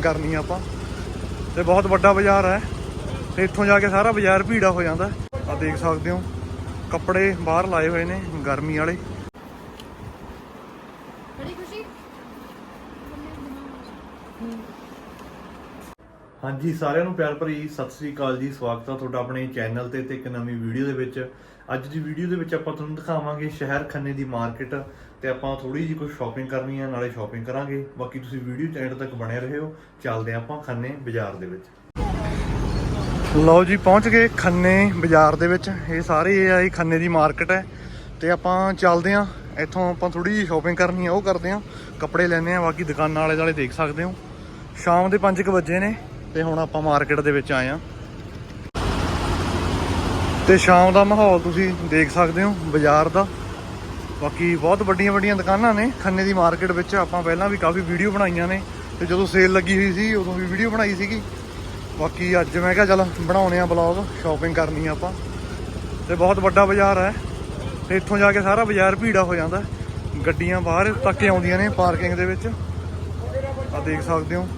ਕਰਨੀ ਆ ਆਪਾਂ। ਤੇ ਬਹੁਤ ਵੱਡਾ ਬਾਜ਼ਾਰ ਹੈ। ਤੇ ਇੱਥੋਂ ਜਾ ਕੇ ਸਾਰਾ ਬਾਜ਼ਾਰ ਭੀੜਾ ਹੋ ਜਾਂਦਾ। ਆ ਦੇਖ ਸਕਦੇ ਹੋ ਕੱਪੜੇ ਬਾਹਰ ਲਾਏ ਹੋਏ ਨੇ ਗਰਮੀ ਵਾਲੇ। ਬੜੀ ਖੁਸ਼ੀ। ਹਾਂਜੀ ਸਾਰਿਆਂ ਨੂੰ ਪਿਆਰ ਭਰੀ ਸਤਿ ਸ੍ਰੀ ਅਕਾਲ ਜੀ। ਸਵਾਗਤ ਹੈ ਤੁਹਾਡਾ ਆਪਣੇ ਚੈਨਲ ਤੇ ਤੇ ਇੱਕ ਨਵੀਂ ਵੀਡੀਓ ਦੇ ਵਿੱਚ। ਅੱਜ ਦੀ ਵੀਡੀਓ ਦੇ ਵਿੱਚ ਆਪਾਂ ਤੁਹਾਨੂੰ ਦਿਖਾਵਾਂਗੇ ਸ਼ਹਿਰ ਖੰਨੇ ਦੀ ਮਾਰਕੀਟ ਤੇ ਆਪਾਂ ਥੋੜੀ ਜਿਹੀ ਕੁਝ ਸ਼ਾਪਿੰਗ ਕਰਨੀ ਆ, ਨਾਲੇ ਸ਼ਾਪਿੰਗ ਕਰਾਂਗੇ। ਬਾਕੀ ਤੁਸੀਂ ਵੀਡੀਓ ਚ ਐਂਡ ਤੱਕ ਬਣੇ ਰਹੋ। ਚੱਲਦੇ ਹਾਂ ਆਪਾਂ ਖੰਨੇ ਬਾਜ਼ਾਰ ਦੇ ਵਿੱਚ। ਲਓ ਜੀ, ਪਹੁੰਚ ਗਏ ਖੰਨੇ ਬਾਜ਼ਾਰ ਦੇ ਵਿੱਚ। ਇਹ ਸਾਰੇ ਇਹ ਆਈ ਖੰਨੇ ਦੀ ਮਾਰਕੀਟ ਹੈ। ਤੇ ਆਪਾਂ ਚੱਲਦੇ ਹਾਂ। ਇੱਥੋਂ ਆਪਾਂ ਥੋੜੀ ਜਿਹੀ ਸ਼ਾਪਿੰਗ ਕਰਨੀ ਹੈ ਉਹ ਕਰਦੇ ਹਾਂ। ਕੱਪੜੇ ਲੈਣੇ ਆ ਬਾਕੀ ਦੁਕਾਨਾਂ ਵਾਲੇ ਦੁਆਲੇ ਦੇਖ ਸਕਦੇ ਹੋ। ਸ਼ਾਮ ਦੇ 5:00 ਵਜੇ ਨੇ ਤੇ ਹੁਣ ਆਪਾਂ ਮਾਰਕੀਟ ਦੇ ਵਿੱਚ ਆਏ ਆ ਤੇ ਸ਼ਾਮ ਦਾ ਮਾਹੌਲ ਤੁਸੀਂ ਦੇਖ ਸਕਦੇ ਹੋ, ਬਾਜ਼ਾਰ ਦਾ। ਬਾਕੀ ਬਹੁਤ ਵੱਡੀਆਂ ਵੱਡੀਆਂ ਦੁਕਾਨਾਂ ਨੇ। ਖੰਨੇ ਦੀ ਮਾਰਕੀਟ ਵਿੱਚ ਆਪਾਂ ਪਹਿਲਾਂ ਵੀ ਕਾਫੀ ਵੀਡੀਓ ਬਣਾਈਆਂ ਨੇ ਤੇ ਜਦੋਂ ਸੇਲ ਲੱਗੀ ਹੋਈ ਸੀ, ਉਦੋਂ ਵੀ ਵੀਡੀਓ ਬਣਾਈ ਸੀਗੀ। ਬਾਕੀ ਅੱਜ ਮੈਂ ਕਿਹਾ ਚੱਲ ਬਣਾਉਣੇ ਆ ਬਲੌਗ ਸ਼ਾਪਿੰਗ ਕਰਨੀ ਆ ਆਪਾਂ। ਤੇ ਬਹੁਤ ਵੱਡਾ ਬਾਜ਼ਾਰ ਹੈ। ਤੇ ਇੱਥੋਂ ਜਾ ਕੇ ਸਾਰਾ ਬਾਜ਼ਾਰ ਭੀੜਾ ਹੋ ਜਾਂਦਾ। ਗੱਡੀਆਂ ਬਾਹਰ ਤੱਕ ਆਉਂਦੀਆਂ ਨੇ ਪਾਰਕਿੰਗ ਦੇ ਵਿੱਚ। ਆ ਦੇਖ ਸਕਦੇ ਹੋ,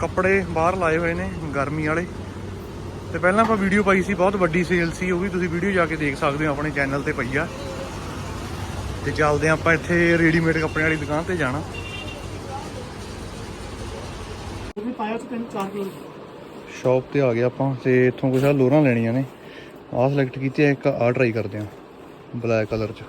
ਕੱਪੜੇ ਬਾਹਰ ਲਾਏ ਹੋਏ ਨੇ ਗਰਮੀ ਵਾਲੇ। ਤੇ ਪਹਿਲਾਂ ਆਪਾਂ ਵੀਡੀਓ ਪਾਈ ਸੀ ਬਹੁਤ ਵੱਡੀ ਸੇਲ ਸੀ ਉਹ ਵੀ ਤੁਸੀਂ ਵੀਡੀਓ ਜਾ ਕੇ ਦੇਖ ਸਕਦੇ ਹੋ ਆਪਣੇ ਚੈਨਲ ਤੇ ਪਈ ਆ। ਤੇ ਚੱਲਦੇ ਆਪਾਂ ਇੱਥੇ ਰੈਡੀਮੇਡ ਕੱਪੜਿਆਂ ਵਾਲੀ ਦੁਕਾਨ ਤੇ ਜਾਣਾ। ਪਾਇਆ ਚਾਰ ਕਿਲੋ ਸ਼ਾਪ ਤੇ ਆ ਗਏ ਆਪਾਂ ਤੇ ਇੱਥੋਂ ਕੁਝ ਆ ਲੋਰਾਂ ਲੈਣੀਆਂ ਨੇ। ਆਹ ਸਿਲੈਕਟ ਕੀਤੀ ਹੈ ਇੱਕ ਆਹ ਟਰਾਈ ਕਰਦੇ ਹਾਂ ਬਲੈਕ ਕਲਰ ਚ।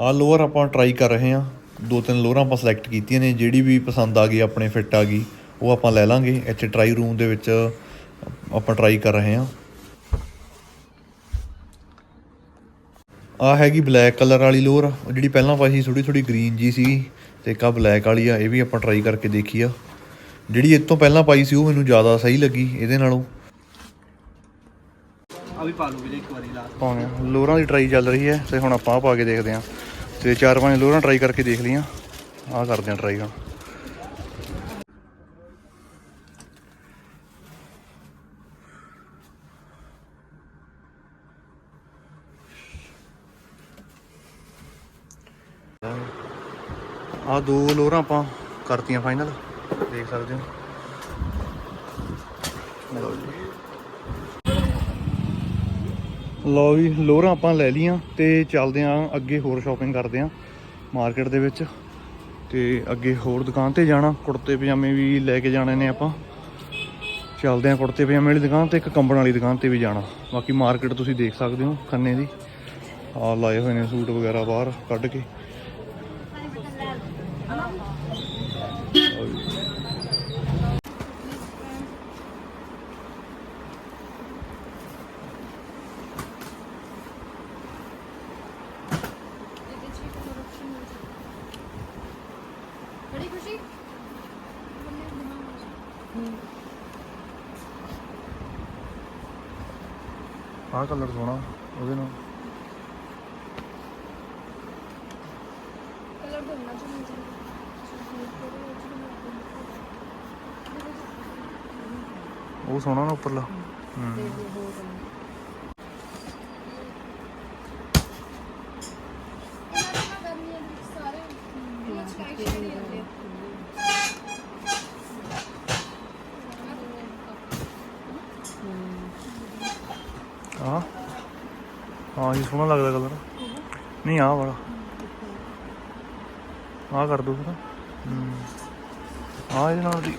ਆਹ ਲੋਅਰ ਆਪਾਂ ਟਰਾਈ ਕਰ ਰਹੇ ਹਾਂ। ਦੋ ਤਿੰਨ ਲੋਅਰਾਂ ਆਪਾਂ ਸਿਲੈਕਟ ਕੀਤੀਆਂ ਨੇ ਜਿਹੜੀ ਵੀ ਪਸੰਦ ਆ ਗਈ ਆਪਣੇ ਫਿੱਟ ਆ ਗਈ ਉਹ ਆਪਾਂ ਲੈ ਲਾਂਗੇ। ਇੱਥੇ ਟਰਾਈ ਰੂਮ ਦੇ ਵਿੱਚ ਆਪਾਂ ਟਰਾਈ ਕਰ ਰਹੇ ਹਾਂ। ਆ ਹੈਗੀ ਬਲੈਕ ਕਲਰ ਵਾਲੀ ਉਹ ਜਿਹੜੀ ਪਹਿਲਾਂ ਪਾਈ ਸੀ ਥੋੜੀ ਥੋੜੀ ਗ੍ਰੀਨ ਜੀ ਸੀ ਤੇ ਆ ਬਲੈਕ ਵਾਲੀ ਆ ਇਹ ਵੀ ਆਪਾਂ ਟਰਾਈ ਕਰਕੇ ਦੇਖੀ ਆ। ਜਿਹੜੀ ਇਹ ਤੋਂ ਪਹਿਲਾਂ ਪਾਈ ਸੀ ਉਹ ਮੈਨੂੰ ਜ਼ਿਆਦਾ ਸਹੀ ਲੱਗੀ ਇਹਦੇ ਨਾਲੋਂ। ਆ ਵੀ ਪਾ ਲਓ ਵੀਰੇ ਇੱਕ ਵਾਰੀ ਲਾ ਪਾਉਣੇ ਆ। ਲੋਰਾਂ ਦੀ ਟਰਾਈ ਚੱਲ ਰਹੀ ਹੈ ਤੇ ਹੁਣ ਆਪਾਂ ਆਹ ਪਾ ਕੇ ਦੇਖਦੇ ਹਾਂ। ਤੇ ਚਾਰ ਪੰਜ ਲੋਰਾਂ ਟਰਾਈ ਕਰਕੇ ਦੇਖ ਲਈਆਂ। ਆਹ ਕਰਦੇ ਹਾਂ ਟਰਾਈ ਹੁਣ। ਆਹ ਦੋ ਲੋਰਾਂ ਆਪਾਂ ਕਰਤੀਆਂ ਫਾਈਨਲ ਦੇਖ ਸਕਦੇ ਹੋ। ਲਓ ਜੀ। ਲਓ ਵੀ ਲੋਰਾਂ ਆਪਾਂ ਲੈ ਲੀਆਂ ਤੇ ਚੱਲਦੇ ਆਂ ਅੱਗੇ ਹੋਰ ਸ਼ਾਪਿੰਗ ਕਰਦੇ ਆਂ ਮਾਰਕੀਟ ਦੇ ਵਿੱਚ ਤੇ ਅੱਗੇ ਹੋਰ ਦੁਕਾਨ ਤੇ ਜਾਣਾ, ਕੁੜਤੇ ਪਜਾਮੇ ਵੀ ਲੈ ਕੇ ਜਾਣੇ ਨੇ ਆਪਾਂ। ਚੱਲਦੇ ਆਂ ਕੁੜਤੇ ਪਜਾਮੇ ਵਾਲੀ ਦੁਕਾਨ ਤੇ ਇੱਕ ਕੰਬਣ ਵਾਲੀ ਦੁਕਾਨ ਤੇ ਵੀ ਜਾਣਾ। ਬਾਕੀ ਮਾਰਕੀਟ ਤੁਸੀਂ ਦੇਖ ਸਕਦੇ ਹੋ ਖੰਨੇ ਦੀ। ਆ ਲਾਏ ਹੋਏ ਨੇ ਸੂਟ ਵਗੈਰਾ ਬਾਹਰ ਕੱਢ ਕੇ। ਬੜੀ ਖੁਸ਼ੀ। ਆਹ ਕਲਰ ਸੋਹਣਾ ਉਹਦੇ ਨਾਲ। ਕਲਰ ਦੋਨਾਂ ਚ ਮਿਲ ਉਹ ਸੋਹਣਾ ਨਾ ਉੱਪਰਲਾ। ਹੂੰ ਸਾਰੇ ਇਹ ਸਕਾਈ ਸ਼ੇਡ ਹੀ ਹੁੰਦੇ ਹਾਂ ਹਾਂ ਇਹ ਸੋਹਣਾ ਲੱਗਦਾ ਕਲਰ ਨਹੀਂ ਆਹ ਵਾਲਾ। ਆਹ ਕਰ ਦੋ ਫਿਰ। ਹੂੰ। ਆਹ ਇਹਦੇ ਨਾਲ ਦੀ।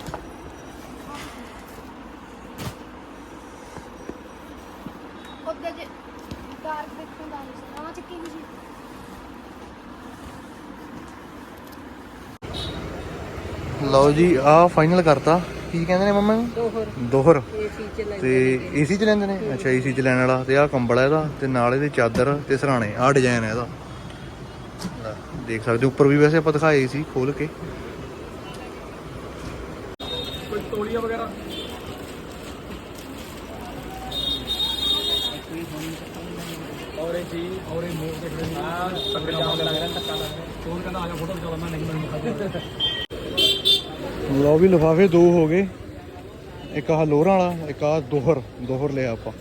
ਉਹਦੇ ਜੇ ਡਾਰਕ ਦੇਖਣ ਦਾ ਨਹੀਂ ਆ ਚੱਕੀ ਜੀ ਲਓ ਜੀ ਆਹ ਫਾਈਨਲ ਕਰਤਾ। ਕੀ ਕਹਿੰਦੇ ਨੇ ਮੰਮਾ ਦੋਹਰ। ਦੋਹਰ। ਤੇ ਏਸੀ ਚ ਲੈਂਦੇ ਨੇ? ਅੱਛਾ ਏਸੀ ਚ ਲੈਣ ਵਾਲਾ ਤੇ ਆਹ ਕੰਬਲ ਹੈ ਇਹਦਾ ਤੇ ਨਾਲ ਇਹਦੇ ਚਾਦਰ ਤੇ ਸਰਾਣੇ ਆਹ ਡਿਜ਼ਾਈਨ ਹੈ ਇਹਦਾ। ਲੈ, ਦੇਖ ਸਕਦੇ ਹੋ ਉੱਪਰ ਵੀ ਵੈਸੇ ਆਪਾਂ ਦਿਖਾਏ ਸੀ ਖੋਲ ਕੇ। ਕੋਈ ਤੋਲੀਆਂ ਵਗੈਰਾ? ਔਰ ਇਹ ਜੀ ਔਰ ਇਹ ਮੂਵ ਦੇਖ ਰਹੇ ਜਾਮ ਲੱਗ ਰਿਹਾ ਧੱਕਾ ਲੱਗ ਰਿਹਾ ਕਹਿੰਦਾ ਆ ਜਾ ਫੋਟੋ ਖਿਚਾ ਮੈਂ ਨਹੀਂ ਮੈਂ ਲਓ ਵੀ ਲਿਫਾਫੇ ਦੋ ਹੋ ਗਏ। ਇੱਕ ਆਹ ਲੋਹਰਾਂ ਵਾਲਾ, ਇੱਕ ਆਹ ਦੋਹਰ ਦੋਹਰ ਲਿਆ ਆਪਾਂ।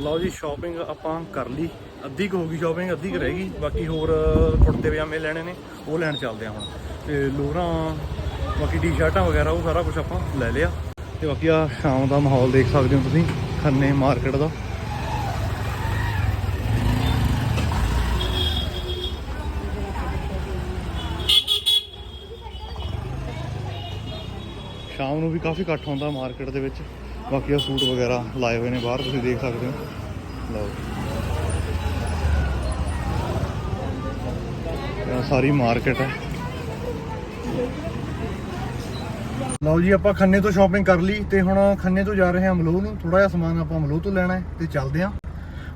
ਲਓ ਜੀ ਸ਼ਾਪਿੰਗ ਆਪਾਂ ਕਰ ਲਈ। ਅੱਧੀ ਕੁ ਹੋ ਗਈ ਸ਼ਾਪਿੰਗ ਅੱਧੀ ਕੁ ਰਹਿ ਗਈ। ਬਾਕੀ ਹੋਰ ਕੁੜਤੇ ਪਜਾਮੇ ਲੈਣੇ ਨੇ, ਉਹ ਲੈਣ ਚੱਲਦੇ ਆ ਹੁਣ। ਤੇ ਲੋਰਾਂ ਬਾਕੀ ਟੀ-ਸ਼ਰਟਾਂ ਵਗੈਰਾ, ਉਹ ਸਾਰਾ ਕੁਝ ਆਪਾਂ ਲੈ ਲਿਆ। ਤੇ ਬਾਕੀ ਆ ਸ਼ਾਮ ਦਾ ਮਾਹੌਲ ਦੇਖ ਸਕਦੇ ਹੋ ਤੁਸੀਂ, ਖੰਨੇ ਮਾਰਕੀਟ ਦਾ ਸ਼ਾਮ ਨੂੰ ਵੀ ਕਾਫੀ ਇਕੱਠ ਹੁੰਦਾ ਮਾਰਕੀਟ ਦੇ ਵਿੱਚ। ਬਾਕੀ ਆ ਸੂਟ ਵਗੈਰਾ ਲਾਏ ਹੋਏ ਨੇ ਬਾਹਰ, ਤੁਸੀਂ ਦੇਖ ਸਕਦੇ ਹੋ। ਲਓ। ਸਾਰੀ ਮਾਰਕੀਟ ਹੈ। ਲਓ ਜੀ, ਆਪਾਂ ਖੰਨੇ ਤੋਂ ਸ਼ਾਪਿੰਗ ਕਰ ਲਈ ਤੇ ਹੁਣ ਖੰਨੇ ਤੋਂ ਜਾ ਰਹੇ ਹਾਂ ਮਲੋਹ ਨੂੰ। ਥੋੜਾ ਜਿਹਾ ਸਮਾਨ ਆਪਾਂ ਮਲੋਹ ਤੋਂ ਲੈਣਾ ਹੈ ਤੇ ਚੱਲਦੇ ਹਾਂ।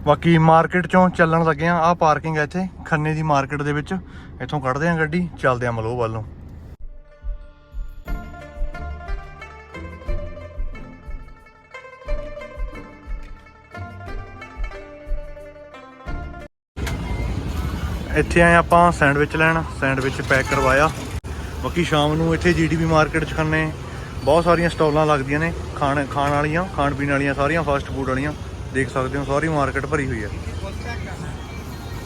ਬਾਕੀ ਮਾਰਕੀਟ ਚੋਂ ਚੱਲਣ ਲੱਗੇ ਆ ਆ ਪਾਰਕਿੰਗ ਹੈ ਇੱਥੇ, ਖੰਨੇ ਦੀ ਮਾਰਕੀਟ ਦੇ ਵਿੱਚ। ਇੱਥੋਂ ਕੱਢਦੇ ਆ ਗੱਡੀ, ਚੱਲਦੇ ਆ ਮਲੋਹ ਵੱਲੋਂ ਇੱਥੇ ਆਏ ਆਪਾਂ ਸੈਂਡਵਿਚ ਲੈਣ, ਸੈਂਡਵਿਚ ਪੈਕ ਕਰਵਾਇਆ। ਬਾਕੀ ਸ਼ਾਮ ਨੂੰ ਇੱਥੇ ਜੀਡੀਪੀ ਮਾਰਕੀਟ 'ਚ ਖੰਨੇ ਬਹੁਤ ਸਾਰੀਆਂ ਸਟਾਲਾਂ ਲੱਗਦੀਆਂ ਨੇ, ਖਾਣ ਖਾਣ ਵਾਲੀਆਂ, ਖਾਣ ਪੀਣ ਵਾਲੀਆਂ ਸਾਰੀਆਂ ਫਾਸਟ ਫੂਡ ਵਾਲੀਆਂ। ਦੇਖ ਸਕਦੇ ਹੋ, ਸਾਰੀ ਮਾਰਕੀਟ ਭਰੀ ਹੋਈ ਹੈ।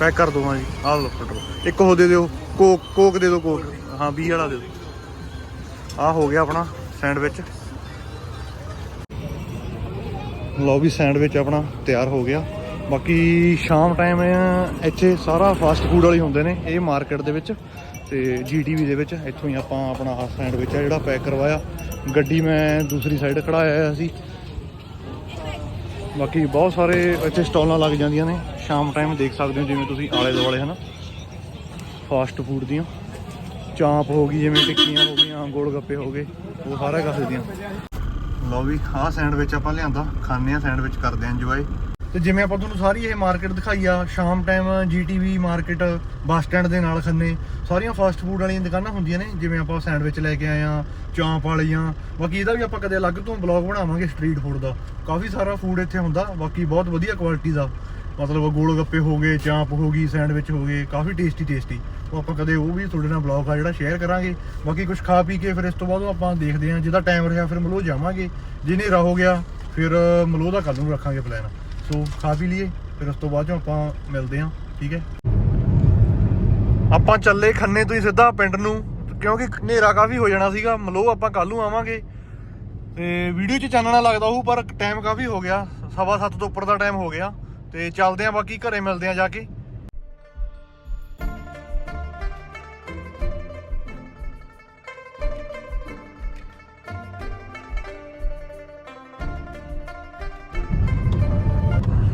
ਪੈਕ ਕਰ ਦੋ ਹਾਂ ਜੀ, ਆਹ ਲਓ ਪੈਟਰੋਲ ਇੱਕ ਹੋ ਦੇ ਦਿਓ, ਕੋਕ ਕੋਕ ਦੇ ਦਿਓ, ਕੋਕ। ਹਾਂ 20 ਵਾਲਾ ਦੇ ਦਿਓ। ਆਹ ਹੋ ਗਿਆ ਆਪਣਾ ਸੈਂਡਵਿਚ। ਲਓ ਵੀ ਸੈਂਡਵਿਚ ਆਪਣਾ ਤਿਆਰ ਹੋ ਗਿਆ। ਬਾਕੀ ਸ਼ਾਮ ਟਾਈਮ ਇੱਥੇ ਸਾਰਾ ਫਾਸਟ ਫੂਡ ਵਾਲੇ ਹੁੰਦੇ ਨੇ, ਇਹ ਮਾਰਕੀਟ ਦੇ ਵਿੱਚ ਤੇ ਜੀਟੀਵੀ ਦੇ ਵਿੱਚ। ਇੱਥੋਂ ਹੀ ਆਪਾਂ ਆਪਣਾ ਆਹ ਸੈਂਡਵਿਚ ਆ ਜਿਹੜਾ ਪੈਕ ਕਰਵਾਇਆ। ਗੱਡੀ ਮੈਂ ਦੂਸਰੀ ਸਾਈਡ ਖੜਾਇਆ ਹੋਇਆ ਸੀ। ਬਾਕੀ ਬਹੁਤ ਸਾਰੇ ਇੱਥੇ ਸਟਾਲਾਂ ਲੱਗ ਜਾਂਦੀਆਂ ਨੇ। ਸ਼ਾਮ ਟਾਈਮ ਦੇਖ ਸਕਦੇ ਹੋ ਜਿਵੇਂ ਤੁਸੀਂ ਆਲੇ ਦੁਆਲੇ, ਹਨਾ? ਫਾਸਟ ਫੂਡ ਦੀਆਂ। ਚਾਂਪ ਹੋ ਗਈ, ਜਿਵੇਂ ਟਿੱਕੀਆਂ ਹੋ ਗਈਆਂ ਗੋਲ ਗੱਪੇ ਹੋ ਗਏ, ਉਹ ਸਾਰਾ ਕੁਝ ਦੀਆਂ। ਲਓ ਵੀ, ਆਹ ਸੈਂਡਵਿਚ ਆਪਾਂ ਲਿਆਂਦਾ। ਖਾਣੇ ਆ ਸੈਂਡਵਿਚ ਕਰਦੇ ਆ ਇੰਜੋਏ ਤੇ ਜਿਵੇਂ ਆਪਾਂ ਤੁਹਾਨੂੰ ਸਾਰੀ ਇਹ ਮਾਰਕੀਟ ਦਿਖਾਈ ਆ, ਸ਼ਾਮ time GTV market bus stand ਦੇ ਨਾਲ ਖੰਨੇ, ਸਾਰੀਆਂ ਫਾਸਟ ਫੂਡ ਵਾਲੀਆਂ ਦੁਕਾਨਾਂ ਹੁੰਦੀਆਂ ਨੇ, ਜਿਵੇਂ ਆਪਾਂ ਸੈਂਡਵਿਚ ਲੈ ਕੇ ਆਏ ਆ, ਚਾਂਪ ਵਾਲੀਆਂ, ਬਾਕੀ ਇਹਦਾ ਵੀ ਆਪਾਂ ਕਦੇ ਅਲੱਗ ਤੋਂ ਬਲੌਗ ਬਣਾਵਾਂਗੇ ਸਟਰੀਟ ਫੂਡ ਦਾ। ਕਾਫੀ ਸਾਰਾ ਫੂਡ ਇੱਥੇ ਹੁੰਦਾ, ਬਾਕੀ ਬਹੁਤ ਵਧੀਆ ਕੁਆਲਿਟੀ ਦਾ। ਮਤਲਬ ਗੋਲ ਗੱਪੇ ਹੋ ਗਏ, ਚਾਂਪ ਹੋ ਗਈ ਸੈਂਡਵਿਚ ਹੋ ਗਏ, ਕਾਫੀ ਟੇਸਟੀ ਟੇਸਟੀ ਉਹ ਆਪਾਂ ਕਦੇ ਉਹ ਵੀ ਤੁਹਾਡੇ ਨਾਲ ਬਲੌਗ ਆ ਜਿਹੜਾ ਸ਼ੇਅਰ ਕਰਾਂਗੇ। ਬਾਕੀ ਕੁਝ ਖਾ ਪੀ ਕੇ ਫਿਰ ਇਸ ਤੋਂ ਬਾਅਦ ਉਹ ਆਪਾਂ ਦੇਖਦੇ ਹਾਂ ਜਿਹਦਾ ਟਾਈਮ ਰਿਹਾ ਫਿਰ ਮਲੋਹ ਜਾਵਾਂਗੇ। ਜਿਹਨੇ ਹਨੇਰਾ ਹੋ ਗਿਆ, ਫਿਰ ਮਲੋਹ ਦਾ ਕੱਲ ਨੂੰ ਰੱਖਾਂਗੇ ਪਲਾਨ ਸੋ ਖਾ ਪੀ ਲਈਏ, ਫਿਰ ਉਸ ਤੋਂ ਬਾਅਦ ਚੋਂ ਆਪਾਂ ਮਿਲਦੇ ਹਾਂ, ਠੀਕ ਹੈ? ਆਪਾਂ ਚੱਲੇ ਖੰਨੇ ਤੋਂ ਹੀ ਸਿੱਧਾ ਪਿੰਡ ਨੂੰ, ਕਿਉਂਕਿ ਹਨੇਰਾ ਕਾਫੀ ਹੋ ਜਾਣਾ ਸੀਗਾ ਮਲੋ ਆਪਾਂ ਕੱਲ ਨੂੰ ਆਵਾਂਗੇ। ਤੇ ਵੀਡੀਓ 'ਚ ਚਾਨਣਾ ਲੱਗਦਾ ਉਹ ਪਰ ਟਾਈਮ ਕਾਫੀ ਹੋ ਗਿਆ, ਸਵਾ ਸੱਤ ਤੋਂ ਉੱਪਰ ਦਾ ਟਾਈਮ ਹੋ ਗਿਆ, ਤੇ ਚੱਲਦੇ ਆਂ ਬਾਕੀ ਘਰੇ ਮਿਲਦੇ ਆਂ ਜਾ ਕੇ।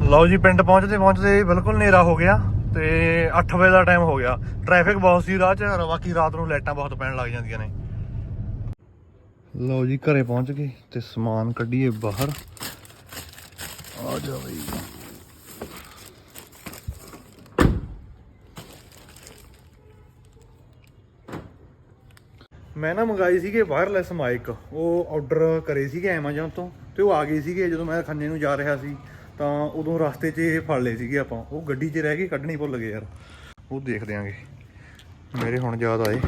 ਲਓ ਜੀ, ਪਿੰਡ ਪਹੁੰਚਦੇ ਪਹੁੰਚਦੇ ਬਿਲਕੁਲ ਹਨੇਰਾ ਹੋ ਗਿਆ ਤੇ 8 ਵਜੇ ਦਾ ਟਾਈਮ ਹੋ ਗਿਆ। ਟ੍ਰੈਫਿਕ ਬਹੁਤ ਸੀ ਰਾਹ 'ਚ, ਬਾਕੀ ਰਾਤ ਨੂੰ ਲਾਈਟਾਂ ਬਹੁਤ ਪੈਣ ਲੱਗ ਜਾਂਦੀਆਂ ਨੇ। ਲਓ ਜੀ, ਘਰੇ ਪਹੁੰਚ ਗਏ ਤੇ ਸਮਾਨ ਕੱਢੀਏ ਬਾਹਰ। ਆ ਜਾ ਬਈ। ਮੈਂ ਨਾ ਮੰਗਾਈ ਸੀਗੇ ਵਾਇਰਲੈਸ ਮਾਈਕ ਉਹ ਆਰਡਰ ਕਰੇ ਸੀਗੇ Amazon ਤੋਂ ਤੇ ਉਹ ਆ ਗਏ ਸੀਗੇ ਜਦੋਂ ਮੈਂ ਖੰਨੇ ਨੂੰ ਜਾ ਰਿਹਾ ਸੀ। ਤਾਂ ਉਦੋਂ ਰਸਤੇ 'ਚ ਇਹ ਫੜ ਲਏ ਸੀਗੇ ਆਪਾਂ। ਉਹ ਗੱਡੀ 'ਚ ਰਹਿ ਕੇ ਕੱਢਣੀ ਭੁੱਲ ਗਏ ਯਾਰ। ਉਹ ਦੇਖ ਦਿਆਂਗੇ ਮੇਰੇ ਹੁਣ ਯਾਦ ਆਏ।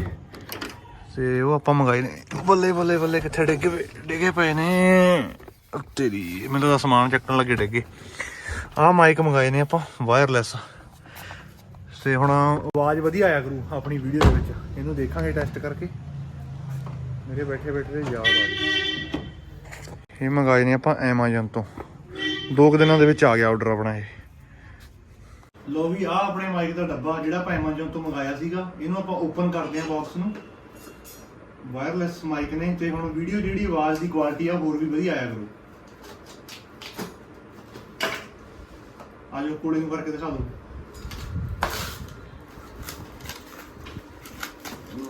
ਤੇ ਉਹ ਆਪਾਂ ਮੰਗਾਏ ਨੇ। ਬੱਲੇ ਬੱਲੇ ਬੱਲੇ ਕਿੱਥੇ ਡਿੱਗੇ ਪਏ ਡਿੱਗੇ ਪਏ ਨੇ। ਤੇਰੀ, ਮੈਨੂੰ ਤਾਂ ਸਮਾਨ ਚੱਕਣ ਲੱਗੇ ਡਿੱਗੇ। ਆਹ ਮਾਈਕ ਮੰਗਾਏ ਨੇ ਆਪਾਂ ਵਾਇਰਲੈਸ ਤੇ ਹੁਣ ਆਵਾਜ਼ ਵਧੀਆ ਆਇਆ ਕਰੂ ਆਪਣੀ ਵੀਡੀਓ ਦੇ ਵਿੱਚ। ਇਹਨੂੰ ਦੇਖਾਂਗੇ ਟੈਸਟ ਕਰਕੇ। ਮੇਰੇ ਬੈਠੇ ਬੈਠੇ ਯਾਦ ਆ ਗਈ ਇਹ ਮੰਗਾਏ ਨੇ ਆਪਾਂ Amazon ਤੋਂ। ਦੋ ਕੁ ਦਿਨਾਂ ਦੇ ਵਿੱਚ ਆ ਗਿਆ ਆਰਡਰ ਆਪਣਾ ਇਹ। ਲੋ ਵੀ ਆ ਆਪਣੇ ਮਾਈਕ ਦਾ ਡੱਬਾ ਜਿਹੜਾ ਆਪਾਂ Amazon ਤੋਂ ਮੰਗਾਇਆ ਸੀਗਾ, ਇਹਨੂੰ ਆਪਾਂ ਓਪਨ ਕਰਦੇ ਹਾਂ ਬਾਕਸ ਨੂੰ। ਵਾਇਰਲੈਸ ਮਾਈਕ ਨੇ ਤੇ ਹੁਣ ਵੀਡੀਓ ਜਿਹੜੀ ਆਵਾਜ਼ ਦੀ ਕੁਆਲਿਟੀ ਆ, ਹੋਰ ਵੀ ਵਧੀਆ ਆਇਆ ਕਰੂ। ਆਜੋ ਕੋਡਿੰਗ ਕਰਕੇ ਦਿਖਾ ਦਿਓ।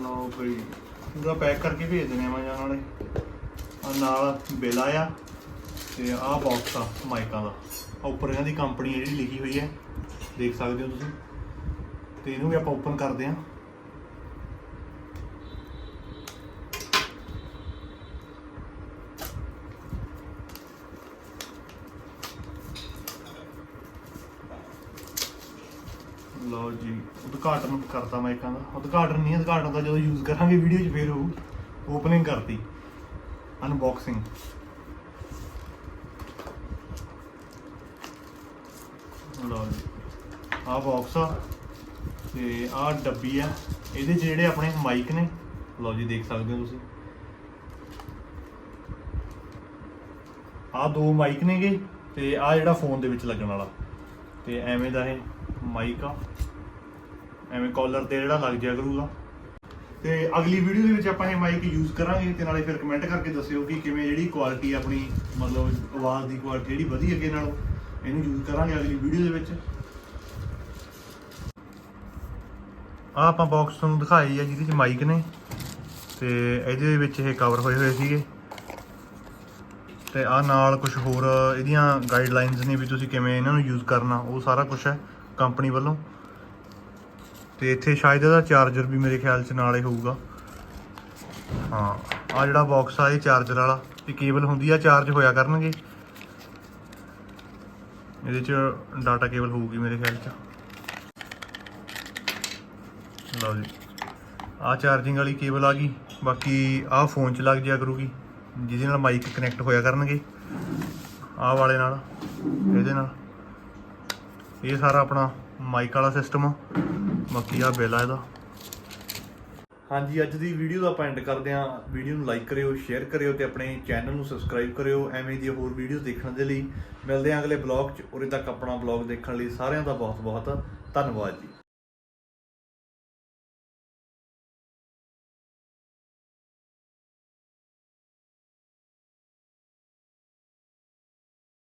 ਲਓ ਬਈ ਪੂਰਾ ਪੈਕ ਕਰਕੇ ਭੇਜ ਦਿੰਦੇ ਆ ਜਾਨ ਵਾਲੇ। ਆ ਨਾਲ ਬਿੱਲ ਆਇਆ ਤੇ ਆਹ ਬਾਕਸ ਆ ਮਾਈਕਾਂ ਦਾ। ਉੱਪਰ ਇਹਨਾਂ ਦੀ ਕੰਪਨੀ ਜਿਹੜੀ ਲਿਖੀ ਹੋਈ ਹੈ। ਦੇਖ ਸਕਦੇ ਹੋ ਤੁਸੀਂ। ਤੇ ਇਹਨੂੰ ਵੀ ਆਪਾਂ ਓਪਨ ਕਰਦੇ ਹਾਂ। ਲਓ ਜੀ, ਉਦਘਾਟਨ ਕਰਤਾ ਮਾਈਕਾਂ ਦਾ। ਉਦਘਾਟਨ ਨਹੀਂ, ਉਦਘਾਟਨ ਦਾ ਜਦੋਂ ਯੂਜ਼ ਕਰਾਂਗੇ ਵੀਡੀਓ 'ਚ, ਫੇਰ ਉਹ ਓਪਨਿੰਗ ਕਰਤੀ। ਅਨਬਾਕਸਿੰਗ ਲਓ ਜੀ ਆਹ ਬਾਕਸ ਆ ਤੇ ਆਹ ਡੱਬੀ ਆ। ਇਹਦੇ 'ਚ ਜਿਹੜੇ ਆਪਣੇ ਮਾਈਕ ਨੇ, ਲਓ ਜੀ ਦੇਖ ਸਕਦੇ ਹੋ ਤੁਸੀਂ। ਆਹ ਦੋ ਮਾਈਕ ਨੇਗੇ ਤੇ ਆਹ ਜਿਹੜਾ ਫੋਨ ਦੇ ਵਿੱਚ ਲੱਗਣ ਵਾਲਾ। ਤੇ ਐਵੇਂ ਦਾ ਇਹ ਮਾਈਕ ਆ। ਐਵੇਂ ਕਾਲਰ ਤੇ ਜਿਹੜਾ ਲੱਗ ਜਾਇਆ ਕਰੂਗਾ। ਤੇ ਅਗਲੀ ਵੀਡੀਓ ਦੇ ਵਿੱਚ ਆਪਾਂ ਇਹ ਮਾਈਕ ਯੂਜ਼ ਕਰਾਂਗੇ ਤੇ ਨਾਲੇ ਫਿਰ ਕਮੈਂਟ ਕਰਕੇ ਦੱਸਿਓ ਕਿ ਕਿਵੇਂ ਜਿਹੜੀ ਕੁਆਲਿਟੀ ਆਪਣੀ, ਮਤਲਬ ਆਵਾਜ਼ ਦੀ ਕੁਆਲਿਟੀ ਜਿਹੜੀ ਵਧੀਆ ਅੱਗੇ ਨਾਲੋਂ। ਇਹਨੂੰ ਯੂਜ਼ ਕਰਾਂਗੇ ਅਗਲੀ ਵੀਡੀਓ ਦੇ ਵਿੱਚ। ਆ ਆਪਾਂ ਬਾਕਸ ਤੁਹਾਨੂੰ ਦਿਖਾਈ ਆ ਜਿਹਦੇ ਚ ਮਾਈਕ ਨੇ ਤੇ ਇਹਦੇ ਵਿੱਚ ਇਹ ਕਵਰ ਹੋਏ ਹੋਏ ਸੀਗੇ। ਤੇ ਆ ਨਾਲ ਕੁਝ ਹੋਰ ਇਹਦੀਆਂ ਗਾਈਡਲਾਈਨਸ ਨੇ ਵੀ ਤੁਸੀਂ ਕਿਵੇਂ ਇਹਨਾਂ ਨੂੰ ਯੂਜ਼ ਕਰਨਾ, ਉਹ ਸਾਰਾ ਕੁਝ ਹੈ ਕੰਪਨੀ ਵੱਲੋਂ। ਤੇ ਇੱਥੇ ਸ਼ਾਇਦ ਇਹਦਾ ਚਾਰਜਰ ਵੀ ਮੇਰੇ ਖਿਆਲ ਚ ਨਾਲ ਹੀ ਹੋਊਗਾ। ਹਾਂ ਆ ਜਿਹੜਾ ਬਾਕਸ ਆ, ਇਹ ਚਾਰਜਰ ਵਾਲਾ, ਇਹ ਕੇਬਲ ਹੁੰਦੀ ਆ ਚਾਰਜ ਹੋਇਆ ਕਰਨਗੇ। ਇਹਦੇ ਚ ਡਾਟਾ ਕੇਬਲ ਹੋਊਗੀ ਮੇਰੇ ਖਿਆਲ ਚ। ਲਓ ਜੀ। ਆ ਚਾਰਜਿੰਗ ਵਾਲੀ ਕੇਬਲ ਆ ਗਈ। ਬਾਕੀ ਆ ਫੋਨ ਚ ਲੱਗ ਜਾਇਆ ਕਰੂਗੀ। ਜਿਹਦੇ ਨਾਲ ਮਾਈਕ ਕਨੈਕਟ ਹੋਇਆ ਕਰਨਗੇ। ਆਹ ਵਾਲੇ ਨਾਲ, ਇਹਦੇ ਨਾਲ। ਇਹ ਸਾਰਾ ਆਪਣਾ ਮਾਈਕ ਵਾਲਾ ਸਿਸਟਮ ਆ। ਬਾਕੀ ਆ ਬਿੱਲ ਆ ਇਹਦਾ। ਹਾਂਜੀ, ਅੱਜ ਦੀ ਵੀਡੀਓ ਦਾ ਆਪਾਂ ਐਂਡ ਕਰਦੇ ਹਾਂ। ਵੀਡੀਓ ਨੂੰ ਲਾਈਕ ਕਰਿਓ ਸ਼ੇਅਰ ਕਰਿਓ ਤੇ ਆਪਣੇ ਚੈਨਲ ਨੂੰ ਸਬਸਕ੍ਰਾਈਬ ਕਰਿਓ। ਐਵੇਂ ਦੀਆਂ ਹੋਰ ਵੀਡੀਓਜ਼ ਦੇਖਣ ਦੇ ਲਈ ਮਿਲਦੇ ਹਾਂ ਅਗਲੇ ਬਲੌਗ 'ਚ। ਉਰੇ ਤੱਕ ਆਪਣਾ ਬਲੌਗ ਦੇਖਣ ਲਈ ਸਾਰਿਆਂ ਦਾ ਬਹੁਤ ਬਹੁਤ ਧੰਨਵਾਦ ਜੀ।